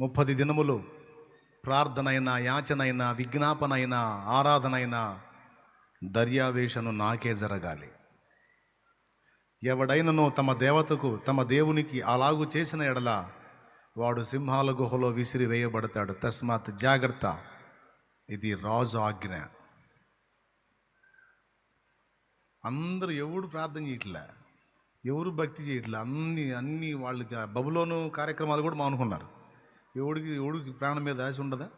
ముప్పది దినములు ప్రార్థనైనా యాచనైనా విజ్ఞాపనైనా ఆరాధనైనా దర్యావేషను నాకే జరగాలి. ఎవడైనను తమ దేవతకు తమ దేవునికి అలాగు చేసిన ఎడల వాడు సింహాల గుహలో విసిరి వేయబడతాడు. తస్మాత్ జాగ్రత్త. ఇది రాజు ఆజ్ఞ. అందరూ ఎవడు ప్రార్థన చేయట్లే? ఎవరు భక్తి చేయట్లే? అన్ని అన్ని వాళ్ళు బబులోను కార్యక్రమాలు కూడా మానుకున్నారు. ఎవడికి ఎవడికి ప్రాణం మీద ఆశ ఉండదా?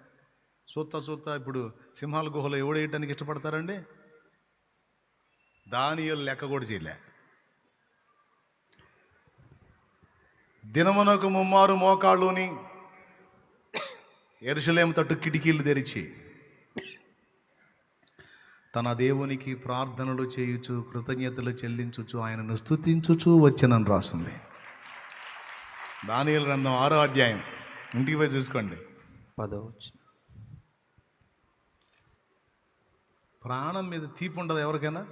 చూస్తా చూస్తా ఇప్పుడు సింహాల గుహలో ఎవడు వేయటానికి ఇష్టపడతారండి? దానియలు లెక్క కూడా చేయలే. దినమునకు ముమ్మారు మోకాళ్ళుని ఎరుసలేం తట్టు కిటికీలు తెరిచి తన దేవునికి ప్రార్థనలు చేయుచు కృతజ్ఞతలు చెల్లించుచు ఆయనను స్తుతించుచు వచ్చినని రాస్తుంది దానియలు గ్రంథం ఆరో అధ్యాయం. ఇంటికి పోయి చూసుకోండి. పదవచ్చు ప్రాణం మీద తీపి ఉండదు ఎవరికైనా?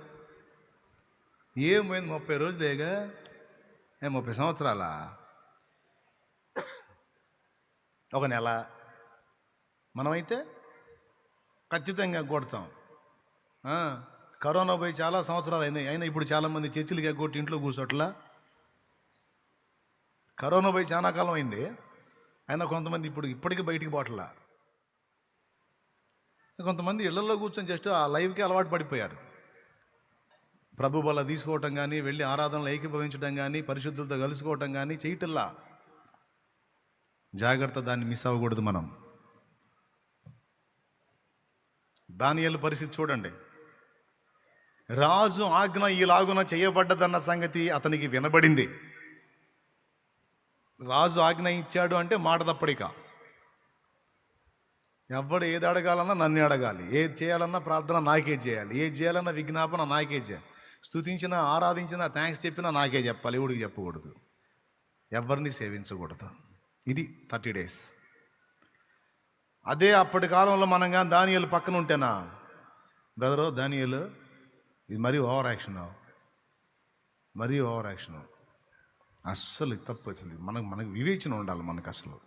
ఏమైంది ముప్పై రోజులేగా ఏ ముప్పై సంవత్సరాలా? ఒక నెల. మనమైతే ఖచ్చితంగా కొడతాం. కరోనా పోయి చాలా సంవత్సరాలు అయినాయి అయినా ఇప్పుడు చాలామంది చర్చిలకి ఎగ్గొట్టి ఇంట్లో కూర్చోట్లా? కరోనా పోయి చాలా కాలం అయింది. అయినా కొంతమంది ఇప్పుడు ఇప్పటికీ బయటికి పోవట్లా. కొంతమంది ఇళ్ళలో కూర్చొని జస్ట్ ఆ లైవ్కి అలవాటు పడిపోయారు. ప్రభు బల తీసుకోవటం కానీ వెళ్ళి ఆరాధనలు ఏకీభవించడం కానీ పరిశుద్ధులతో కలుసుకోవటం కానీ చేయటల్లా. జాగ్రత్త దాన్ని మిస్ అవ్వకూడదు మనం. దానియలు పరిస్థితి చూడండి. రాజు ఆజ్ఞ ఈలాగున చేయబడ్డదన్న సంగతి అతనికి వినబడింది. రాజు ఆజ్ఞ ఇచ్చాడు అంటే మాట తప్పడిక. ఎవడు ఏది అడగాలన్నా నన్ను అడగాలి. ఏది చేయాలన్నా ప్రార్థన నాకే చేయాలి. ఏది చేయాలన్నా విజ్ఞాపన నాకే చేయాలి. స్తుతించిన ఆరాధించిన థ్యాంక్స్ చెప్పినా నాకే చెప్పాలి. ఎవడికి చెప్పకూడదు. ఎవరిని సేవించకూడదు. ఇది థర్టీ డేస్. అదే అప్పటి కాలంలో మనం కానీ దానియలు పక్కన ఉంటేనా? బ్రదరు దానియలు ఇది మరీ ఓవర్ యాక్షన్. మరీ ఓవర్ యాక్షన్. అస్సలు తప్పు అసలు. మనకు మనకు వివేచన ఉండాలి మనకు అసలు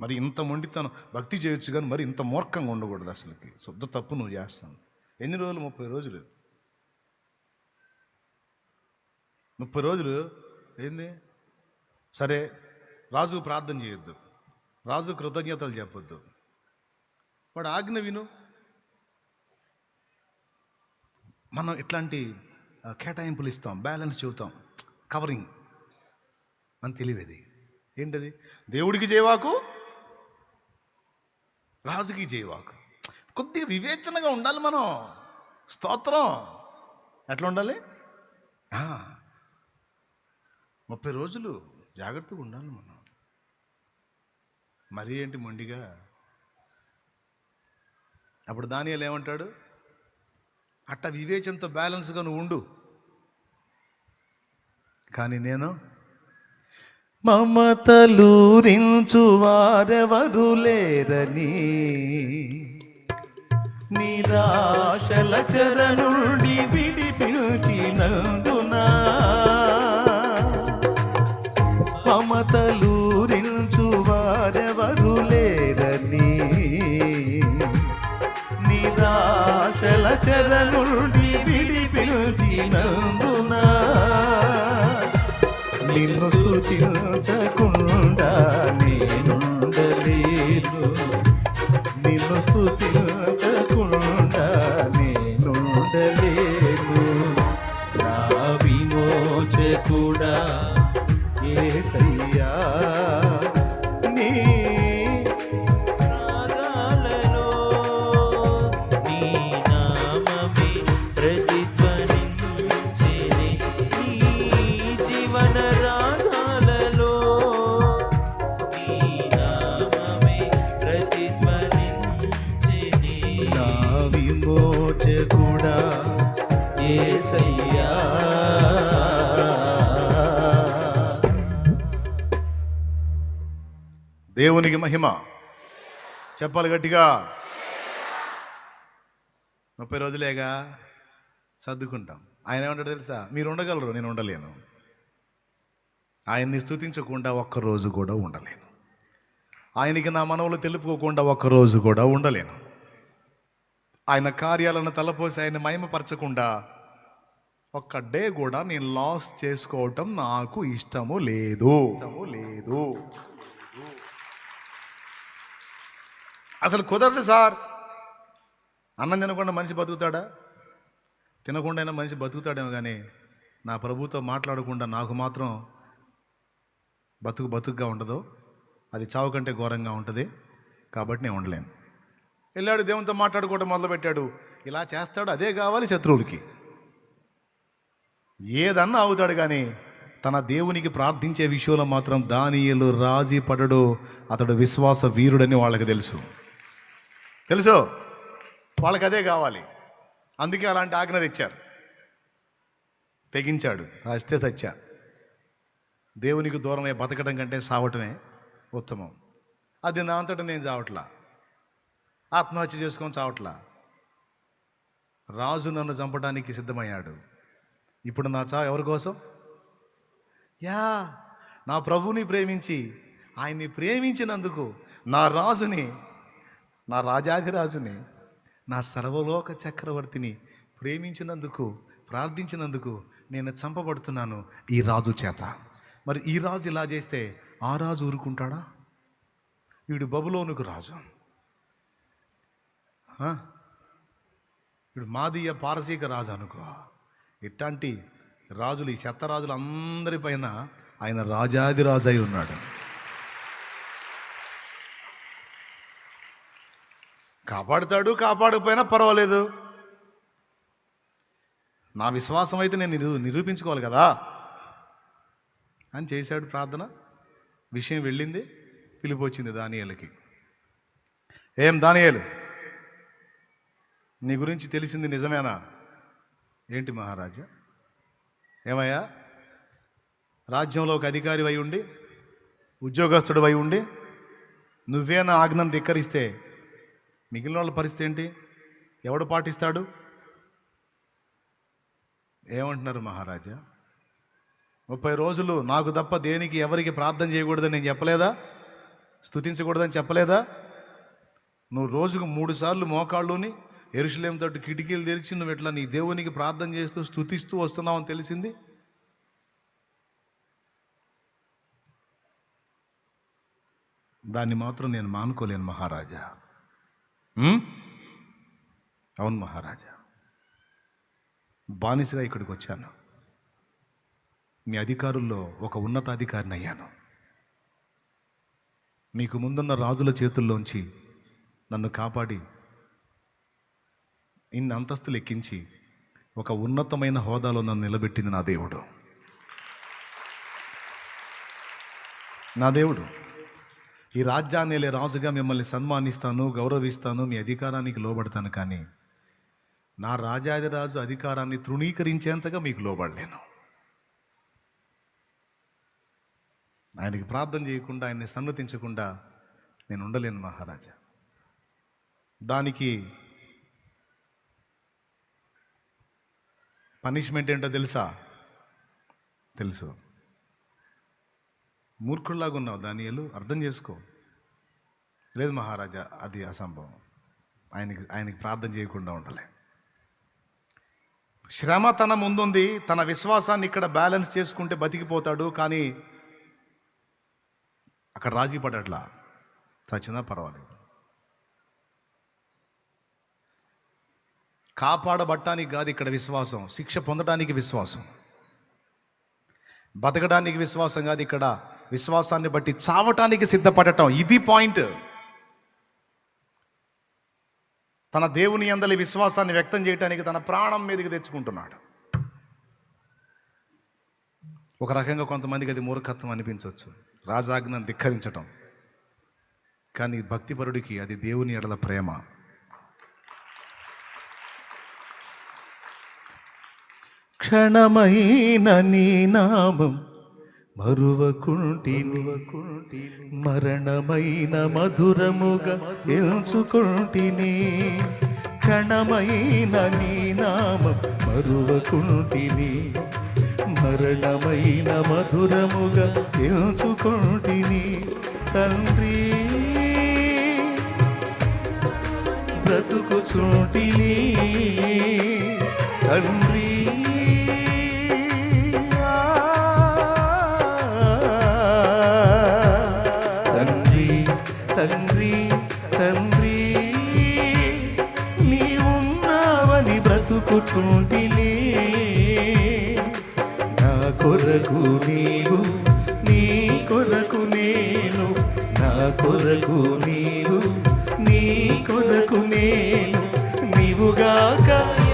మరి ఇంత మొండితనం భక్తి చేయొచ్చు కానీ మరి ఇంత మూర్ఖంగా ఉండకూడదు అసలుకి. శుద్ధ తప్పు నువ్వు చేస్తాను ఎన్ని రోజులు? ముప్పై రోజులు. ముప్పై రోజులు? ఏంది? సరే రాజుకు ప్రార్థన చేయొద్దు. రాజు కృతజ్ఞతలు చెప్పొద్దు. వాడు ఆజ్ఞ విను. మనం ఇట్లాంటి కేటాయింపులు ఇస్తాం బ్యాలెన్స్ చెబుతాం కవరింగ్. అని తెలివేది ఏంటది? దేవుడికి చేయవాకు రాజుకి చేయవాకు కొద్దిగా వివేచనగా ఉండాలి మనం. స్తోత్రం. ఎట్లా ఉండాలి? ముప్పై రోజులు జాగ్రత్తగా ఉండాలి మనం. మరీ ఏంటి మొండిగా? అప్పుడు దానియాలు ఏమంటాడు? అట్ట వివేచనతో బ్యాలెన్స్గా నువ్వు ఉండు. కానీ నేను మమతలూరించు వారెవరు లేరని. నిరాశల చరణుడి విడిపించినందున మమతలు స్థుతించకుండా దేవునికి మహిమ. చెప్పాలి గట్టిగా. ముప్పై రోజులేగా సర్దుకుంటాం. ఆయన ఏమంటాడు తెలుసా? మీరు ఉండగలరు నేను ఉండలేను. ఆయన్ని స్తుతించకుండా ఒక్క రోజు కూడా ఉండలేను. ఆయనకి నా మనవులు తెలుపుకోకుండా ఒక్కరోజు కూడా ఉండలేను. ఆయన కార్యాలను తలపోసి ఆయన మహిమపరచకుండా ఒక్క డే కూడా నేను లాస్ చేసుకోవటం నాకు ఇష్టము లేదు లేదు. అసలు కుదరదు సార్. అన్నం తినకుండా మనిషి బతుకుతాడా? తినకుండా అయినా మనిషి బతుకుతాడేమో కానీ నా ప్రభుతో మాట్లాడకుండా నాకు మాత్రం బతుకు బతుకుగా ఉండదు. అది చావు కంటే ఘోరంగా ఉంటుంది. కాబట్టి నేను ఉండలేను. వెళ్ళాడు దేవునితో మాట్లాడుకోవడం మొదలుపెట్టాడు. ఇలా చేస్తాడు అదే కావాలి శత్రువులకి. ఏదన్నా అవుతాడు కానీ తన దేవునికి ప్రార్థించే విషయంలో మాత్రం దానియలు రాజీ పడడు. అతడు విశ్వాస వీరుడని వాళ్ళకి తెలుసు. తెలుసు? వాళ్ళకి అదే కావాలి. అందుకే అలాంటి ఆజ్ఞ తెచ్చారు. తెగించాడు. అస్తే సత్య. దేవునికి దూరమై బతకడం కంటే సావటమే ఉత్తమం. అది నా అంతటా నేను చావట్లా. ఆత్మహత్య చేసుకొని చావట్లా. రాజు నన్ను చంపడానికి సిద్ధమయ్యాడు. ఇప్పుడు నా చావు ఎవరి కోసం? యా నా ప్రభుని ప్రేమించి ఆయన్ని ప్రేమించినందుకు నా రాజుని నా రాజాధిరాజుని నా సర్వలోక చక్రవర్తిని ప్రేమించినందుకు ప్రార్థించినందుకు నేను చంపబడుతున్నాను ఈ రాజు చేత. మరి ఈ రాజు ఇలా చేస్తే ఆ రాజు ఊరుకుంటాడా? వీడు బబులోనుకు రాజు. వీడు మాదీయ పారసీక రాజు అనుకో. ఇట్లాంటి రాజులు ఈ చెత్త రాజులు అందరిపైన ఆయన రాజాదిరాజు అయి ఉన్నాడు. కాపాడుతాడు కాపాడకపోయినా పర్వాలేదు. నా విశ్వాసం అయితే నేను నిరూ నిరూపించుకోవాలి కదా. అని చేశాడు ప్రార్థన. విషయం వెళ్ళింది పిలుపు వచ్చింది దానియాలకి. ఏం దానియాలు? నీ గురించి తెలిసింది నిజమేనా? ఏంటి మహారాజా? ఏమయ్యా? రాజ్యంలో ఒక అధికారి అయి ఉండి ఉద్యోగస్తుడు అయి ఉండి నువ్వే నా ఆజ్ఞను ధిక్కరిస్తే మిగిలిన వాళ్ళ పరిస్థితి ఏంటి? ఎవడు పాటిస్తాడు? ఏమంటున్నారు మహారాజా? ముప్పై రోజులు నాకు తప్ప దేనికి ఎవరికి ప్రార్థన చేయకూడదని నేను చెప్పలేదా? స్థుతించకూడదని చెప్పలేదా? నువ్వు రోజుకు మూడు సార్లు మోకాళ్ళుని ఎరుసలేం తోటి కిటికీలు తెరిచి నువ్వు ఇట్లా నీ దేవునికి ప్రార్థన చేస్తూ స్థుతిస్తూ వస్తున్నావు అని తెలిసింది? దాన్ని మాత్రం నేను మానుకోలేను మహారాజా. అవును మహారాజా. బానిసగా ఇక్కడికి వచ్చాను మీ అధికారుల్లో ఒక ఉన్నతాధికారిని అయ్యాను మీకు ముందున్న రాజుల చేతుల్లోంచి నన్ను కాపాడి ఇన్ని అంతస్తులు ఎక్కించి ఒక ఉన్నతమైన హోదాలో నన్ను నిలబెట్టింది నా దేవుడు. నా దేవుడు. ఈ రాజ్యాన్ని వెళ్ళే రాజుగా మిమ్మల్ని సన్మానిస్తాను గౌరవిస్తాను మీ అధికారానికి లోబడతాను కానీ నా రాజాదిరాజు అధికారాన్ని తృణీకరించేంతగా మీకు లోబడలేను. ఆయనకి ప్రార్థన చేయకుండా ఆయన్ని సన్నతించకుండా నేను ఉండలేను మహారాజా. దానికి పనిష్మెంట్ ఏంటో తెలుసా? తెలుసు. మూర్ఖుల్లాగా ఉన్నావు దానియలు అర్థం చేసుకో. లేదు మహారాజా అది అసంభవం. ఆయనకి ఆయనకి ప్రార్థన చేయకుండా ఉండలే. శ్రమ తన ముందుంది తన విశ్వాసాన్ని ఇక్కడ బ్యాలెన్స్ చేసుకుంటే బతికిపోతాడు కానీ అక్కడ రాజీ పడట్లా. చచ్చినా పర్వాలేదు. కాపాడబట్టానికి కాదు ఇక్కడ విశ్వాసం శిక్ష పొందడానికి విశ్వాసం. బతకడానికి విశ్వాసం కాదు ఇక్కడ విశ్వాసాన్ని బట్టి చావటానికి సిద్ధపడటం. ఇది పాయింట్. తన దేవుని అందలి విశ్వాసాన్ని వ్యక్తం చేయడానికి తన ప్రాణం మీదకి తెచ్చుకుంటున్నాడు. ఒక రకంగా కొంతమందికి అది మూర్ఖత్వం అనిపించవచ్చు. రాజాజ్ఞను ధిక్కరించటం. కానీ భక్తిపరుడికి అది దేవుని ఎడల ప్రేమ. క్షణమైన నీ నామం మరువకుంటిని మరణమైన మధురముగా ఎంచుకుంటిని. క్షణమైన నీ నామం మరువకుంటిని మరణమైన మధురముగా ఎంచుకుంటిని. తండ్రి బ్రతుకు చూటిని తండ్రి బ్రతుకుచుంటిని నా కొరకు నీవు నీ కొరకు నేను నా కొరకు నీవు నీ కొరకు నేను నీవుగా కానీ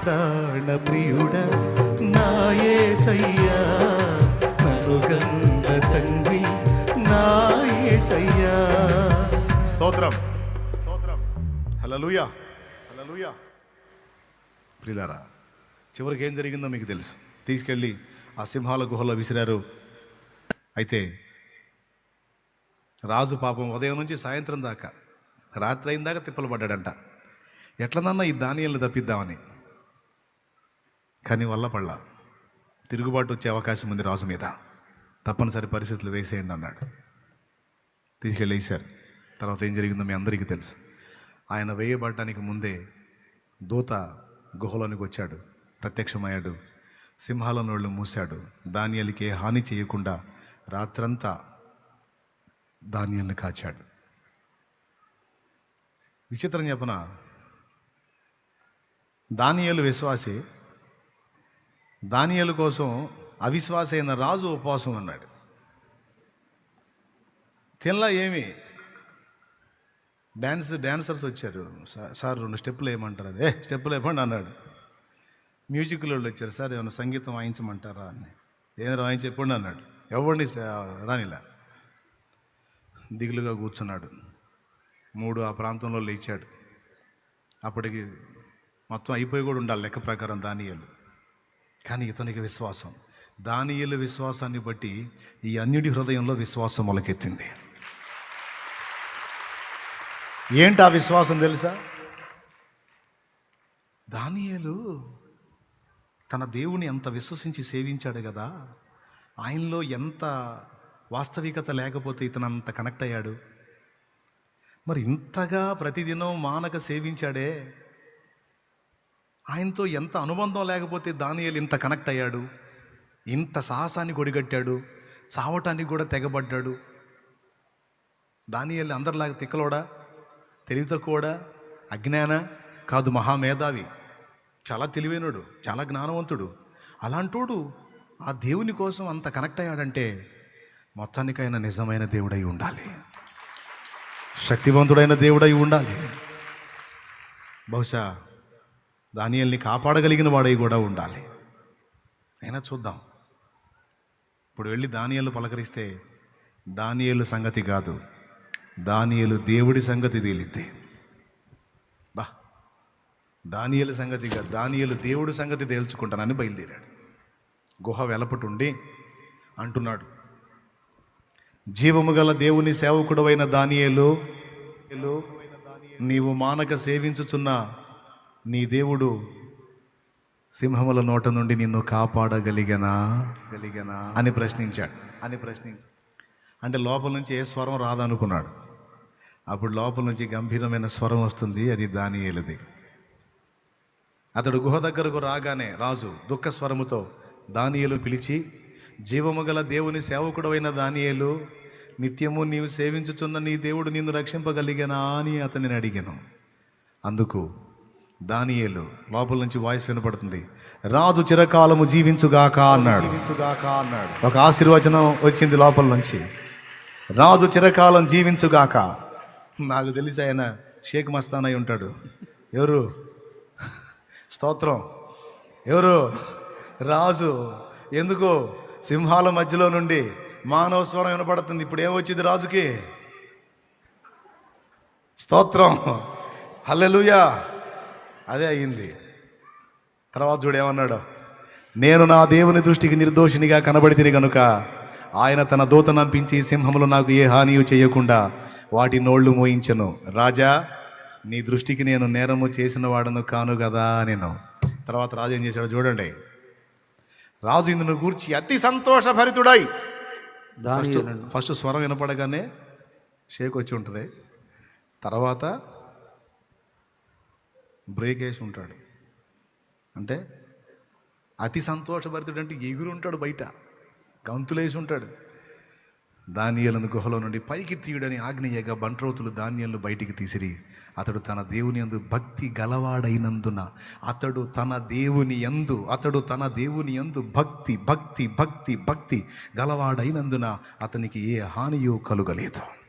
నా ప్రాణ ప్రియుడ నా యేసయ్యా నన్ను తండ్రి నా స్తోత్రం. స్తోత్రం. హలలుయా హలలుయా ప్రిదారా చివరికి ఏం జరిగిందో మీకు తెలుసు. తీసుకెళ్ళి ఆ సింహాల గుహలో విసిరారు. అయితే రాజు పాపం ఉదయం నుంచి సాయంత్రం దాకా రాత్రి అయిన దాకా తిప్పలు పడ్డాడంట. ఎట్లనన్నా ఈ ధాన్యాలను తప్పిద్దామని కానీ వల్ల పళ్ళ. తిరుగుబాటు వచ్చే అవకాశం ఉంది రాజు మీద. తప్పనిసరి పరిస్థితులు వేసేయండి అన్నాడు. తీసుకెళ్ళి వేశారు. తర్వాత ఏం జరిగిందో మీ అందరికీ తెలుసు. ఆయన వేయబడటానికి ముందే దూత గుహలోనికి వచ్చాడు. ప్రత్యక్షమయ్యాడు. సింహాల నోళ్ళు మూశాడు. ధాన్యాలకి ఏ హాని చేయకుండా రాత్రంతా ధాన్యాలను కాచాడు. విచిత్రం చెప్పన? ధాన్యాలు విశ్వాసి దానియలు కోసం అవిశ్వాస అయిన రాజు ఉపవాసం అన్నాడు తినలా ఏమి? డ్యాన్స్ డ్యాన్సర్స్ వచ్చారు. సార్ రెండు స్టెప్పులు వేయమంటారు? ఏ స్టెప్పులు వేయమండి అన్నాడు. మ్యూజిక్లో వాళ్ళు వచ్చారు. సార్ ఏమైనా సంగీతం వాయించమంటారా అని. ఏదైనా వాయించి చెప్పండి అన్నాడు. ఎవరిని రానిలా. దిగులుగా కూర్చున్నాడు. మూడు ఆ ప్రాంతంలో లేచాడు. అప్పటికి మొత్తం అయిపోయి కూడా ఉండాలి లెక్క ప్రకారం దానియాలు. కానీ ఇతనికి విశ్వాసం. దానియలు విశ్వాసాన్ని బట్టి ఈ అన్యుడి హృదయంలో విశ్వాసం మొలకెత్తింది. ఏంటి ఆ విశ్వాసం తెలుసా? దానియలు తన దేవుని ఎంత విశ్వసించి సేవించాడు కదా. ఆయనలో ఎంత వాస్తవికత లేకపోతే ఇతను అంత కనెక్ట్ అయ్యాడు? మరి ఇంతగా ప్రతిదినం మానక సేవించాడే ఆయనతో ఎంత అనుబంధం లేకపోతే దానియలు ఇంత కనెక్ట్ అయ్యాడు? ఇంత సాహసాన్ని గొడిగట్టాడు? చావటానికి కూడా తెగబడ్డాడు? దానియేలు అందరిలాగా తిక్కలోడా? తెలివి తక్కువడా? అజ్ఞాన? కాదు మహామేధావి. చాలా తెలివైనడు చాలా జ్ఞానవంతుడు. అలాంటోడు ఆ దేవుని కోసం అంత కనెక్ట్ అయ్యాడంటే మొత్తానికైన నిజమైన దేవుడై ఉండాలి. శక్తివంతుడైన దేవుడై ఉండాలి. బహుశా దానియల్ని కాపాడగలిగిన వాడై కూడా ఉండాలి. అయినా చూద్దాం. ఇప్పుడు వెళ్ళి దానియలు పలకరిస్తే దానియలు సంగతి కాదు. దానియలు దేవుడి సంగతి తేలిద్ది. బా. దానియలు సంగతి కాదు. దానియలు దేవుడి సంగతి తేల్చుకుంటానని బయలుదేరాడు. గుహ వెలపటుండి అంటున్నాడు జీవము గల దేవుని సేవకుడవైన దానియలు నీవు మానక సేవించుచున్న నీ దేవుడు సింహముల నోట నుండి నిన్ను కాపాడగలిగనా? గలిగనా? అని ప్రశ్నించాడు. అని ప్రశ్నించాడు అంటే లోపల నుంచి ఏ స్వరం రాదనుకున్నాడు. అప్పుడు లోపల నుంచి గంభీరమైన స్వరం వస్తుంది అది దానియేలుది. అతడు గుహ దగ్గరకు రాగానే రాజు దుఃఖ స్వరముతో దానియేలు పిలిచి జీవము గల దేవుని సేవకుడవైన దానియేలు నిత్యము నీవు సేవించుచున్న నీ దేవుడు నిన్ను రక్షింపగలిగానా? అని అతనిని అడిగాను. అందుకు దానియేలు లోపల నుంచి వాయిస్ వినపడుతుంది. రాజు చిరకాలము జీవించుగాక అన్నాడు. అన్నాడు. ఒక ఆశీర్వచనం వచ్చింది లోపల నుంచి. రాజు చిరకాలం జీవించుగాక. నాకు తెలిసి ఆయన షేక్ మస్తాన్ అయి ఉంటాడు. ఎవరు? స్తోత్రం. ఎవరు? రాజు. ఎందుకు? సింహాల మధ్యలో నుండి మానవ స్వరం వినపడుతుంది. ఇప్పుడు ఏమొచ్చింది రాజుకి? స్తోత్రం. హల్లెలూయా. అదే అయ్యింది. తర్వాత చూడు ఏమన్నాడు? నేను నా దేవుని దృష్టికి నిర్దోషినిగా కనబడితిని గనుక ఆయన తన దూత నంపించి సింహములు నాకు ఏ హానియు చేయకుండా వాటి నోళ్ళు మోయించను. రాజా నీ దృష్టికి నేను నేరము చేసిన వాడను కాను కదా నేను తర్వాత రాజు ఏం చేశాడు చూడండి. రాజు ఇందును గూర్చి అతి సంతోషభరితుడై దానియేలు ఫస్ట్ స్వరం వినపడగానే షేక్ వచ్చి ఉంటుంది. తర్వాత బ్రేక్ వేసి ఉంటాడు. అంటే అతి సంతోషభరితుడు అంటే ఎగురు ఉంటాడు బయట. గంతులేసి ఉంటాడు. దానియలను గుహలో నుండి పైకి తీయుడని ఆగ్నేయగా బంట్రోతులు ధాన్యాలు బయటికి తీసిరి. అతడు తన దేవుని యందు భక్తి గలవాడైనందున అతడు తన దేవుని యందు అతడు తన దేవుని యందు భక్తి భక్తి భక్తి భక్తి గలవాడైనందున అతనికి ఏ హానియో కలుగలేదు.